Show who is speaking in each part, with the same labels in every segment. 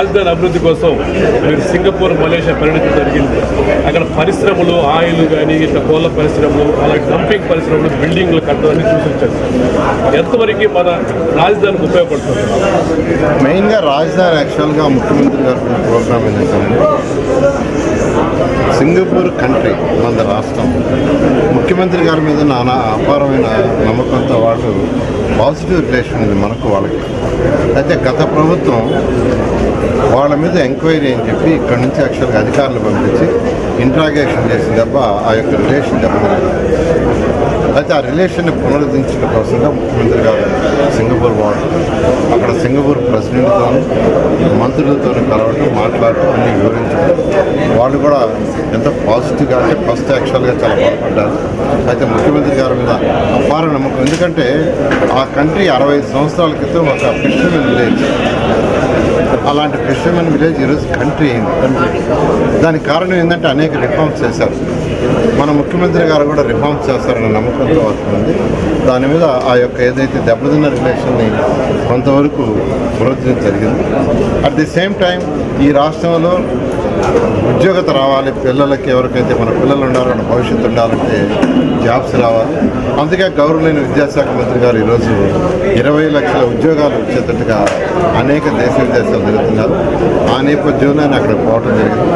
Speaker 1: రాజధాని అభివృద్ధి కోసం మీరు సింగపూర్ మలేషియా పర్యటన జరిగింది. అక్కడ పరిశ్రమలు ఆయిల్ కానీ ఇట్లా కోళ్ళ పరిశ్రమలు అలాగే డంపింగ్ పరిశ్రమలు బిల్డింగ్లు కట్టడాన్ని సూచించారు ఎంతవరకు మన రాజధానికి ఉపయోగపడుతుంది?
Speaker 2: మెయిన్గా రాజధాని యాక్చువల్గా ముఖ్యమంత్రి గారు ప్రోగ్రామ్ ఏంటంటే సింగపూర్ కంట్రీ మన రాష్ట్రం. ముఖ్యమంత్రి గారి మీద నానా అపారమైన నమ్మకంతో వాళ్ళు పాజిటివ్ రిలేషన్ ఉంది మనకు వాళ్ళకి. అయితే గత ప్రభుత్వం వాళ్ళ మీద ఎంక్వైరీ అని చెప్పి ఇక్కడ నుంచి యాక్చువల్గా అధికారులు పంపించి ఇంట్రాగేషన్ చేసిన దెబ్బ ఆ యొక్క రిలేషన్ దెబ్బ. రిలేషన్ని పునరుద్ధరించడం కోసంగా ముఖ్యమంత్రి గారు సింగపూర్ వాడు అక్కడ సింగపూర్ ప్రెసిడెంట్తో మంత్రులతో కలవడం మాట్లాడటం అన్ని వివరించడం. వాళ్ళు కూడా ఎంత పాజిటివ్గా అంటే ఫస్ట్ యాక్చువల్గా చాలా బాధపడ్డారు. అయితే ముఖ్యమంత్రి గారి మీద అపార నమ్మకం. ఎందుకంటే ఆ కంట్రీ అరవై ఐదు సంవత్సరాల క్రితం ఒక ఫిషర్మెన్ విలేజ్. అలాంటి ఫిషర్మెన్ విలేజ్ ఈరోజు కంట్రీ అయింది. దానికి కారణం ఏంటంటే అనేక రిఫార్మ్స్ చేశారు. మన ముఖ్యమంత్రి గారు కూడా రిఫార్మ్స్ చేస్తారన్న నమ్మకంతో వస్తుంది. దాని మీద ఆ యొక్క ఏదైతే దెబ్బతిన్న రిలేషన్ని కొంతవరకు పునరుద్ధరించడం జరిగింది. అట్ ది సేమ్ టైం ఈ రాష్ట్రంలో ఉద్యోగత రావాలి పిల్లలకి ఎవరికైతే మన పిల్లలు ఉండాలో భవిష్యత్తు ఉండాలంటే జాబ్స్ రావాలి. అందుకే గౌరవలేని విద్యాశాఖ మంత్రి గారు ఈరోజు ఇరవై లక్షల ఉద్యోగాలు వచ్చేటట్టుగా అనేక దేశ విదేశాలు జరుగుతున్నారు. ఆ నేపథ్యంలో అక్కడ పోవడం జరిగింది.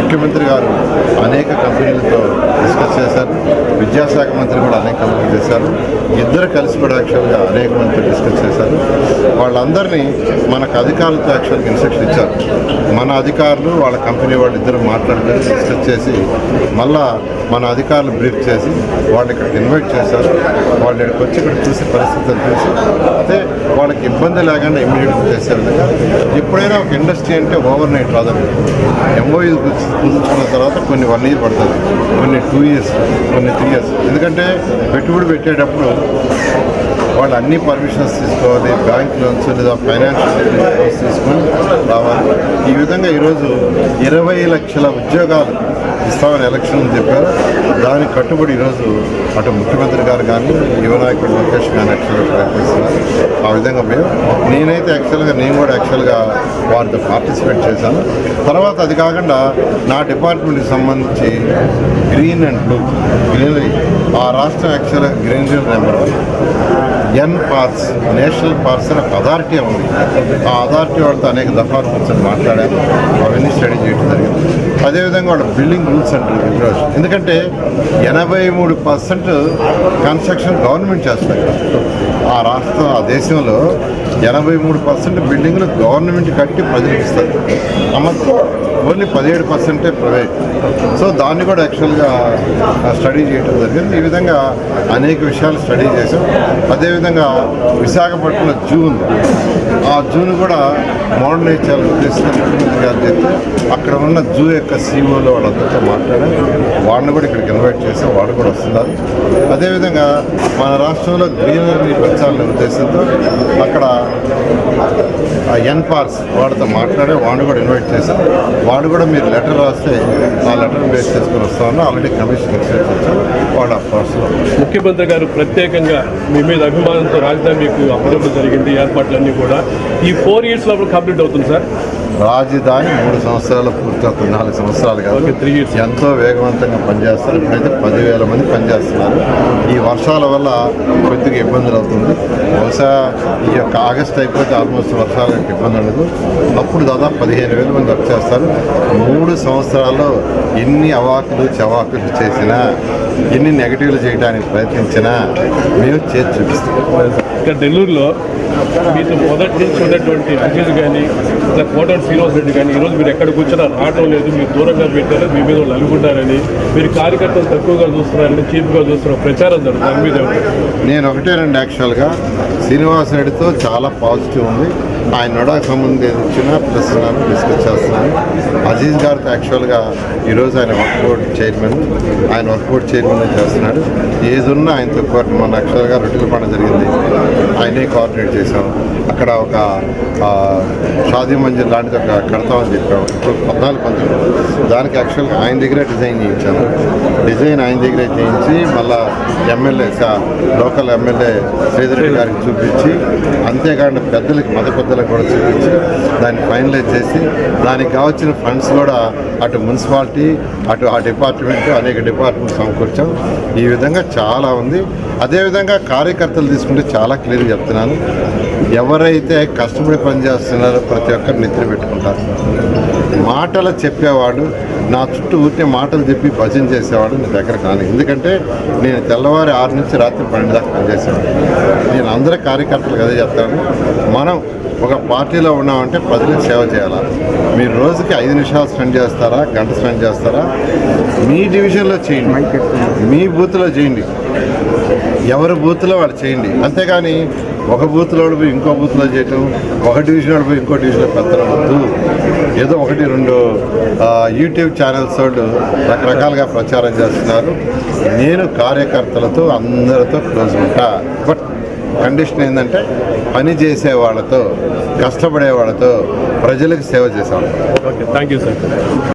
Speaker 2: ముఖ్యమంత్రి గారు అనేక కంపెనీలతో డిస్కస్ చేశారు. విద్యాశాఖ మంత్రి కూడా అనేక కంపెనీలు చేశారు. ఇద్దరు కలిసి కూడా యాక్చువల్గా అనేక మందితో డిస్కస్ చేశారు. వాళ్ళందరినీ మనకు అధికారులతో యాక్చువల్గా ఇన్స్ట్రక్షన్ ఇచ్చారు. మన అధికారులు వాళ్ళ కంపెనీ వాళ్ళు ఇద్దరు మాట్లాడుకొని డిస్కస్ చేసి మళ్ళా మన అధికారులు బ్రీఫ్ చేసి వాళ్ళు ఇక్కడికి ఇన్వైట్ చేశారు. వాళ్ళు ఇక్కడికి వచ్చి ఇక్కడ చూసి పరిస్థితులు చూసి అయితే వాళ్ళకి ఇబ్బంది లేకుండా ఇమ్మీడియట్గా చేసే విధంగా. ఎప్పుడైనా ఒక ఇండస్ట్రీ అంటే ఓవర్ నైట్ రాదండి ఎంఓఈ కుదుర్చుకున్న తర్వాత కొన్ని వన్ ఇయర్ పడుతుంది. కొన్ని టూ ఇయర్స్ కొన్ని త్రీ ఇయర్స్ ఎందుకంటే పెట్టుబడి పెట్టేటప్పుడు వాళ్ళు అన్ని పర్మిషన్స్ తీసుకోవాలి బ్యాంక్ లోన్స్ లేదా ఫైనాన్షియల్ లోన్స్ తీసుకొని రావాలి. ఈ విధంగా ఈరోజు ఇరవై లక్షల ఉద్యోగాలు ఇస్తామని ఎలక్షన్ చెప్పారు. దానికి కట్టుబడి ఈరోజు అటు ముఖ్యమంత్రి గారు కానీ యువ నాయకుడు లోకేష్ కానీ యాక్చువల్గా ప్రయత్నిస్తున్నారు ఆ విధంగా మేము నేనైతే యాక్చువల్గా నేను కూడా యాక్చువల్గా వారితో పార్టిసిపేట్ చేశాను. తర్వాత అది కాకుండా నా డిపార్ట్మెంట్కి సంబంధించి గ్రీన్ అండ్ బ్లూ గ్రీనరీ ఆ రాష్ట్రం యాక్చువల్గా greenery number one N parks national parks అనే ఒక అథారిటీ ఉంది. ఆ అథారిటీ వాళ్ళతో అనేక దఫాలు కూర్చొని మాట్లాడాను. అవన్నీ స్టడీ చేయడం జరిగింది. అదేవిధంగా వాళ్ళ బిల్డింగ్ రూల్స్ అంటారు విగ్రహం ఎందుకంటే ఎనభై మూడు పర్సెంట్ కన్స్ట్రక్షన్ గవర్నమెంట్ చేస్తారు. ఆ రాష్ట్రం ఆ దేశంలో ఎనభై మూడు పర్సెంట్ బిల్డింగ్లు గవర్నమెంట్ కట్టి ప్రజలకు ఇస్తారు. ఓన్లీ పదిహేడు పర్సెంటే ప్రైవేట్. సో దాన్ని కూడా యాక్చువల్గా స్టడీ చేయడం జరిగింది. ఈ విధంగా అనేక విషయాలు స్టడీ చేసాం అదేవిధంగా విశాఖపట్నంలో జూ ఉంది ఆ జూను కూడా మోడర్నైజ్ చేయాలని ఉద్దేశంతో ముఖ్యమంత్రి గారు చెప్తే అక్కడ ఉన్న జూ యొక్క సీఓలో వాళ్ళందరితో మాట్లాడారు వాళ్ళని కూడా ఇక్కడికి ఇన్వైట్ చేసాం వాళ్ళు కూడా వస్తున్నారు. అదేవిధంగా మన రాష్ట్రంలో గ్రీనరీ పెంచాలనే ఉద్దేశంతో అక్కడ ఎన్పార్స్ ఎన్ వాళ్ళతో మాట్లాడే వాడిని కూడా ఇన్వైట్ చేశారు వాడు కూడా మీరు లెటర్ రాస్తే ఆ లెటర్ బేస్ చేసుకుని వస్తామని ఆల్రెడీ కమిషన్ ఎక్స్టెన్స్ ఇచ్చాం వాడు ఆ ప్రాసెస్లో
Speaker 1: ముఖ్యమంత్రి గారు ప్రత్యేకంగా మీ మీద అభిమానంతో రాజధాని మీకు అప్పుడప్పుడు జరిగింది. ఏర్పాట్లన్నీ కూడా ఈ ఫోర్ ఇయర్స్ లోపల కంప్లీట్ అవుతుంది సార్.
Speaker 2: రాజధాని మూడు సంవత్సరాలు పూర్తవుతుంది నాలుగు సంవత్సరాలు కాదు. ఎంతో వేగవంతంగా పనిచేస్తారు. ఇప్పుడైతే పదివేల మంది పనిచేస్తున్నారు. ఈ వర్షాల వల్ల కొద్దిగా ఇబ్బందులు అవుతుంది. బహుశా ఈ యొక్క ఆగస్ట్ అయిపోతే ఆల్మోస్ట్ వర్షాలకు ఇబ్బంది ఉండదు. అప్పుడు దాదాపు పదిహేను వేల మంది వర్క్ చేస్తారు. మూడు సంవత్సరాల్లో ఎన్ని అవాకులు చవాకులు చేసినా ఎన్ని నెగటివ్లు చేయడానికి ప్రయత్నించినా మేము చేసి చూపిస్తాం.
Speaker 1: ఇక్కడ నెల్లూరులో మీతో మొదటి నుంచి ఉన్నటువంటి కానీ ఇట్లా కోటం శ్రీనివాస్ రెడ్డి కానీ ఈరోజు మీరు ఎక్కడ కూర్చున్నా రావటం లేదు మీరు దూరంగా పెట్టారు మీ మీద వాళ్ళు అనుకుంటారని మీరు కార్యకర్తలు తక్కువగా చూస్తున్నారని చీప్గా చూస్తున్నారు ప్రచారం జరుగుతుంది. దాని మీద
Speaker 2: నేను ఒకటే యాక్చువల్గా శ్రీనివాస్ రెడ్డితో చాలా పాజిటివ్ ఉంది. ఆయన నడకు సంబంధించిన ప్లస్ నేను డిస్కస్ చేస్తున్నాను అజీజ్ గారితో యాక్చువల్గా ఈరోజు ఆయన వర్క్ బోర్డ్ చైర్మన్ ఆయన వర్క్ బోర్డ్ చైర్మన్ చేస్తున్నాడు. ఏజ్ ఉన్నా ఆయనతో కోర్టు మన యాక్చువల్గా రొట్టెల పండ జరిగింది. ఆయనే కోఆర్డినేట్ చేశాం. అక్కడ ఒక షాదీ మంజిల్ లాంటిది ఒక కడతామని చెప్పాము ఇప్పుడు పద్నాలుగు పంతొమ్మిది. దానికి యాక్చువల్గా ఆయన దగ్గరే డిజైన్ చేయించాను. డిజైన్ ఆయన దగ్గరే చేయించి మళ్ళా ఎమ్మెల్యే లోకల్ ఎమ్మెల్యే శ్రీధర్ గారికి చూపించి అంతేకాకుండా పెద్దలకి మత పెద్దలకి కూడా చూపించి దాన్ని ఫైనలైజ్ చేసి దానికి కావాల్సిన ఫండ్స్ కూడా అటు మున్సిపాలిటీ అటు ఆ డిపార్ట్మెంట్ అనేక డిపార్ట్మెంట్ సమకూర్చాం. ఈ విధంగా చాలా ఉంది. అదేవిధంగా కార్యకర్తలు తీసుకుంటే చాలా క్లియర్గా చెప్తున్నాను. ఎవరైతే కష్టపడి పనిచేస్తున్నారో ప్రతి ఒక్కరు నిద్ర పెట్టుకుంటారు. మాటలు చెప్పేవాడు నా చుట్టూ ఊరికే మాటలు చెప్పి భజన చేసేవాడు నీ దగ్గర కాను. ఎందుకంటే నేను తెల్లవారి ఆరు నుంచి రాత్రి పన్నెండు దాకా పనిచేసేవాడు నేను అందరి కార్యకర్తలు కదా చెప్తాను. మనం ఒక పార్టీలో ఉన్నామంటే ప్రజలకు సేవ చేయాలా? మీరు రోజుకి ఐదు నిమిషాలు స్పెండ్ చేస్తారా? గంట స్పెండ్ చేస్తారా? మీ డివిజన్లో చేయండి. మీ బూత్లో చేయండి. ఎవరి బూత్లో వాళ్ళు చేయండి. అంతేగాని ఒక బూత్లో పోయి ఇంకో బూత్లో చేయటం ఒక డివిజన్ పోయి ఇంకో డివిజన్లో పెత్తనం వద్దు ఏదో ఒకటి రెండు యూట్యూబ్ ఛానల్స్ వాళ్ళు రకరకాలుగా ప్రచారం చేస్తున్నారు. నేను కార్యకర్తలతో అందరితో క్లోజ్ ఉంటా. బట్ కండిషన్ ఏంటంటే పని చేసే వాళ్ళతో కష్టపడే వాళ్ళతో ప్రజలకు సేవ చేసేవాళ్ళతో
Speaker 1: ఓకే థ్యాంక్ యూ సార్